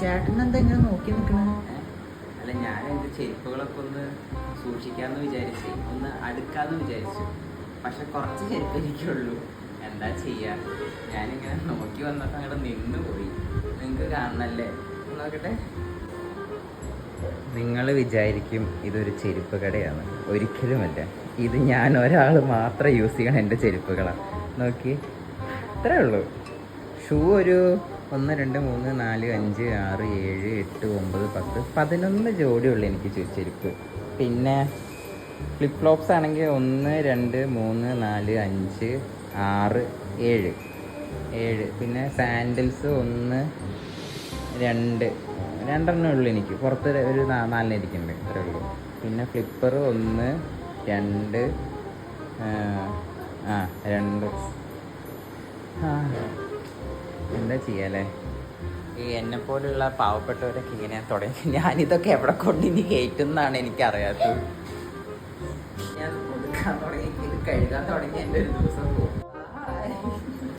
ചേട്ടൻ എന്തെങ്കിലും ഇങ്ങനെ നോക്കി നിൽക്കണ? അല്ല ഞാൻ എന്റെ ചെരുപ്പുകളൊക്കെ ഒന്ന് സൂക്ഷിക്കാന്ന് വിചാരിച്ചു ഒന്ന് അടുക്കാന്ന് വിചാരിച്ചു. പക്ഷെ കുറച്ച് ചെരുപ്പ് എനിക്കുള്ളൂ. എന്താ ചെയ്യാ? ഞാനിങ്ങനെ നോക്കി വന്നപ്പോൾ അങ്ങോട്ട് നിന്ന് പോയി. നിങ്ങൾക്ക് കാണണല്ലേ? നോക്കട്ടെ. നിങ്ങൾ വിചാരിക്കും ഇതൊരു ചെരുപ്പ് കടയാണ്. ഒരിക്കലുമല്ല. ഇത് ഞാൻ ഒരാൾ മാത്രം യൂസ് ചെയ്യണം എന്റെ ചെരുപ്പുകളാണ് നോക്കി. ഇത്രേ ഉള്ളൂ. ഷൂ ഒരു ഒന്ന് രണ്ട് മൂന്ന് നാല് അഞ്ച് ആറ് ഏഴ് എട്ട് ഒമ്പത് പത്ത് പതിനൊന്ന് ജോഡിയുള്ളൂ എനിക്ക് ചെരുപ്പ് പിന്നെ ഫ്ലിപ്പ് ഫ്ലോപ്സ് ആണെങ്കിൽ ഒന്ന് രണ്ട് മൂന്ന് നാല് അഞ്ച് ആറ് ഏഴ്. ഏഴ്. പിന്നെ സാൻഡിൽസ് ഒന്ന് രണ്ട്. രണ്ടെണ്ണേ ഉള്ളൂ എനിക്ക്. പുറത്ത് ഒരു നാലെണ്ണം ഇരിക്കുന്നുണ്ട് ഇത്രേ ഉള്ളൂ. പിന്നെ ഫ്ലിപ്പർ ഒന്ന് രണ്ട് ആ രണ്ട്. ആ എന്താ ചെയ്യാല്ലേ ഈ എന്നെ പോലുള്ള പാവപ്പെട്ടവരൊക്കെ ഇങ്ങനെ തുടങ്ങി. ഞാനിതൊക്കെ എവിടെ കൊണ്ട് ഇനി കയറ്റുന്നാണ് എനിക്കറിയാത്തത്. ഞാൻ ഒതുക്കാൻ തുടങ്ങി. ഇത് കഴുകാൻ തുടങ്ങി. എന്റെ ഒരു ദിവസം പോകും